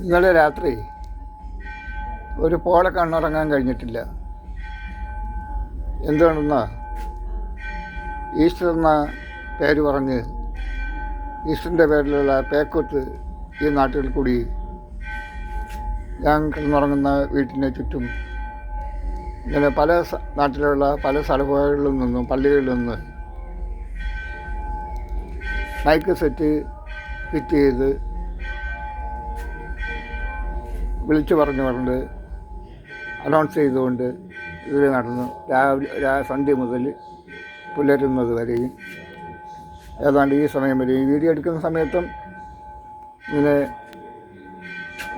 ഇന്നലെ രാത്രി ഒരു പോളെ കണ്ണുറങ്ങാൻ കഴിഞ്ഞിട്ടില്ല. എന്തുകൊണ്ടെന്ന്? ഈസ്റ്റർ എന്ന പേര് പറഞ്ഞ് ഈസ്റ്ററിന്റെ പേരിലുള്ള പേക്കൊത്ത് ഈ നാട്ടിൽ കൂടി ഞാൻ കിടന്നുറങ്ങുന്ന വീട്ടിന് ചുറ്റും ഇങ്ങനെ പല നാട്ടിലുള്ള പല സ്ഥലങ്ങളിൽ നിന്നും പള്ളികളിൽ നിന്ന് മൈക്ക് സെറ്റ് ഫിറ്റ് ചെയ്ത് വിളിച്ചു പറഞ്ഞുകൊണ്ട് അനൗൺസ് ചെയ്തുകൊണ്ട് ഇതിൽ നടന്നു. രാവിലെ സന്ധ്യ മുതൽ പുലരുന്നത് വരെയും ഏതാണ്ട് ഈ സമയം വരെ ഈ വീഡിയോ എടുക്കുന്ന സമയത്തും ഇങ്ങനെ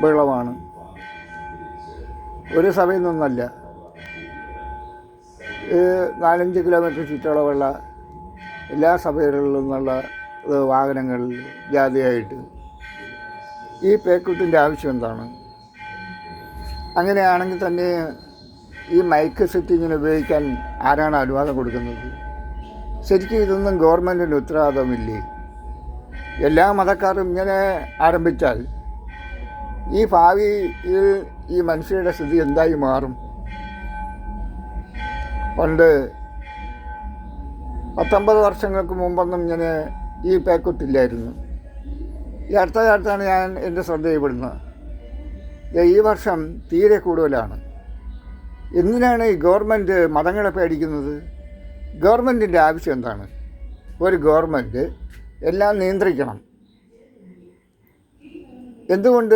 വെള്ളമാണ്. ഒരു സഭയിൽ നിന്നല്ല. നാലഞ്ച് കിലോമീറ്റർ ചുറ്റളവുള്ള എല്ലാ സഭകളിൽ നിന്നുള്ള വാഹനങ്ങളിൽ ജാതിയായിട്ട്. ഈ പേക്കുട്ടിന്റെ ആവശ്യം എന്താണ്? അങ്ങനെയാണെങ്കിൽ തന്നെ ഈ മൈക്ക് സെറ്റിങ്ങിന് ഉപയോഗിക്കാൻ ആരാണ് അനുവാദം കൊടുക്കുന്നത്? ശരിക്കും ഇതൊന്നും ഗവൺമെന്റിന് ഉത്തരവാദിത്തമില്ലേ എല്ലാ മതക്കാരും ഇങ്ങനെ ആരംഭിച്ചാൽ ഈ ഭാവിയിൽ ഈ മനുഷ്യരുടെ സ്ഥിതി എന്തായി മാറും? പണ്ട് പത്തൊമ്പത് വർഷങ്ങൾക്ക് മുമ്പൊന്നും ഇങ്ങനെ ഈ പേക്കുട്ടില്ലായിരുന്നു. ഈ അടുത്ത കാലത്താണ് ഞാൻ എന്റെ ശ്രദ്ധയിൽപ്പെടുന്നത് ഈ വർഷം തീരെ കൂടുതലാണ്. എന്തിനാണ് ഈ ഗവൺമെന്റ് മതങ്ങളെ പേടിക്കുന്നത്? ഗവൺമെന്റിന്റെ ആവശ്യം എന്താണ്? ഒരു ഗവൺമെന്റ് എല്ലാം നിയന്ത്രിക്കണം. എന്തുകൊണ്ട്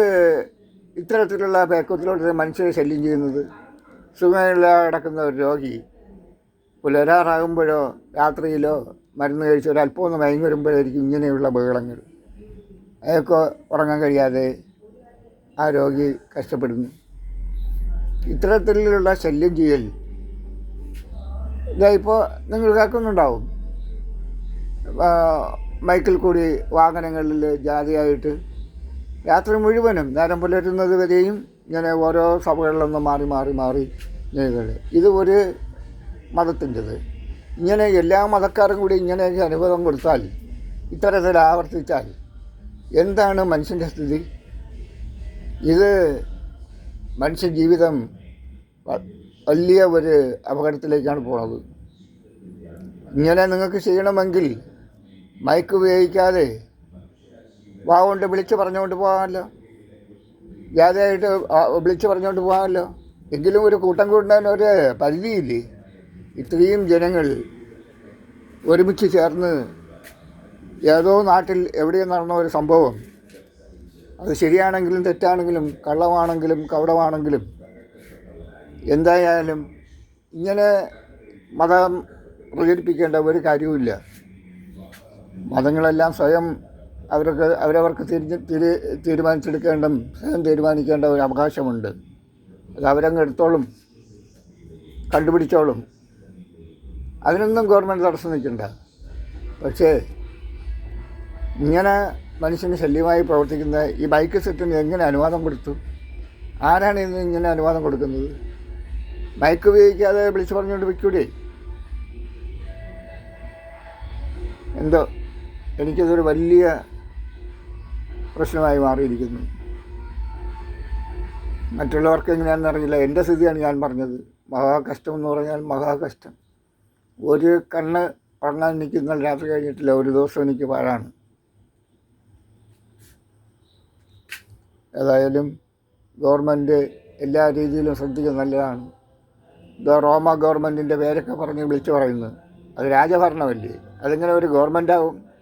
ഇത്തരത്തിലുള്ള ബേക്കത്തിലോട്ട് മനുഷ്യരെ ശല്യം ചെയ്യുന്നത്? സുഖമില്ല കിടക്കുന്ന ഒരു രോഗി പുലരാറാകുമ്പോഴോ രാത്രിയിലോ മരുന്ന് കഴിച്ച് ഒരല്പം ഒന്ന് മയങ്ങി വരുമ്പോഴായിരിക്കും ഇങ്ങനെയുള്ള ബഹളങ്ങൾ. അതൊക്കെ ഉറങ്ങാൻ കഴിയാതെ ആ രോഗി കഷ്ടപ്പെടുന്നു. ഇത്തരത്തിലുള്ള ശല്യം ചെയ്യൽ ഇതാ ഇപ്പോൾ നിങ്ങൾ കേൾക്കുന്നുണ്ടാവും. ബൈക്കിൽ കൂടി വാഹനങ്ങളിൽ ജാതിയായിട്ട് രാത്രി മുഴുവനും നേരം പുലരുന്നത് വരെയും ഇങ്ങനെ ഓരോ സഭകളിലൊന്നും മാറി മാറി മാറി ചെയ്യുന്നത് ഇത് ഒരു മതത്തിന്റെത്. ഇങ്ങനെ എല്ലാ മതക്കാരും കൂടി ഇങ്ങനെയൊക്കെ അനുഭവം കൊടുത്താൽ ഇത്തരത്തിൽ ആവർത്തിച്ചാൽ എന്താണ് മനുഷ്യന്റെ സ്ഥിതി? ഇത് മനുഷ്യ ജീവിതം വ- വലിയ ഒരു അപകടത്തിലേക്കാണ് പോണത്. ഇങ്ങനെ നിങ്ങൾക്ക് ചെയ്യണമെങ്കിൽ മയക്ക് ഉപയോഗിക്കാതെ വാ വാവുകൊണ്ട് വിളിച്ച് പറഞ്ഞുകൊണ്ട് പോകാമല്ലോ. ജാഥയായിട്ട് ആ- വിളിച്ച് പറഞ്ഞുകൊണ്ട് പോകാമല്ലോ. എങ്കിലും ഒരു കൂട്ടം കൂട്ടാൻ ഒരു പരിധിയില്ലേ? ഇത്രയും ജനങ്ങൾ ഒരുമിച്ച് ചേർന്ന് ഏതോ നാട്ടിൽ എവിടെയും നടന്ന ഒരു സംഭവം. അത് ശരിയാണെങ്കിലും തെറ്റാണെങ്കിലും കള്ളമാണെങ്കിലും കവടമാണെങ്കിലും എന്തായാലും ഇങ്ങനെ മതം പ്രചരിപ്പിക്കേണ്ട ഒരു കാര്യവുമില്ല. മതങ്ങളെല്ലാം സ്വയം അവർക്ക് അവരവർക്ക് തിരിഞ്ഞ് തിരി തീരുമാനിച്ചെടുക്കേണ്ട സ്വയം തീരുമാനിക്കേണ്ട ഒരു അവകാശമുണ്ട്. അത് അവരങ്ങ് എടുത്തോളും കണ്ടുപിടിച്ചോളും. അതിനൊന്നും ഗവൺമെന്റ് തടസ്സം നിൽക്കണ്ട. പക്ഷേ ഇങ്ങനെ മനുഷ്യന് ശല്യമായി പ്രവർത്തിക്കുന്ന ഈ ബൈക്ക് സെറ്റിന് എങ്ങനെ അനുവാദം കൊടുത്തു? ആരാണ് ഇന്ന് ഇങ്ങനെ അനുവാദം കൊടുക്കുന്നത്? ബൈക്ക് ഉപയോഗിക്കാതെ വിളിച്ചു പറഞ്ഞുകൊണ്ട് വയ്ക്കൂടെ എന്തോ എനിക്കതൊരു വലിയ പ്രശ്നമായി മാറിയിരിക്കുന്നു. മറ്റുള്ളവർക്ക് എങ്ങനെയാണെന്ന് അറിയില്ല. എന്റെ സ്ഥിതിയാണ് ഞാൻ പറഞ്ഞത്. മഹാകഷ്ടം എന്ന് പറഞ്ഞാൽ മഹാകഷ്ടം. ഒരു കണ്ണ് ഉറങ്ങാൻ എനിക്ക് ഇന്നലെ രാത്രി കഴിഞ്ഞിട്ടില്ല. ഒരു ദിവസം എനിക്ക് പാഴാണ്. ഏതായാലും ഗവൺമെന്റ് എല്ലാ രീതിയിലും ശ്രദ്ധിക്കുന്നത് നല്ലതാണ്. ഇത് റോമ ഗവൺമെന്റിന്റെ പേരൊക്കെ പറഞ്ഞ് വിളിച്ചു പറയുന്നത് അത് രാജഭരണമല്ലേ? അതെങ്ങനെ ഒരു ഗവൺമെന്റ് ആവും.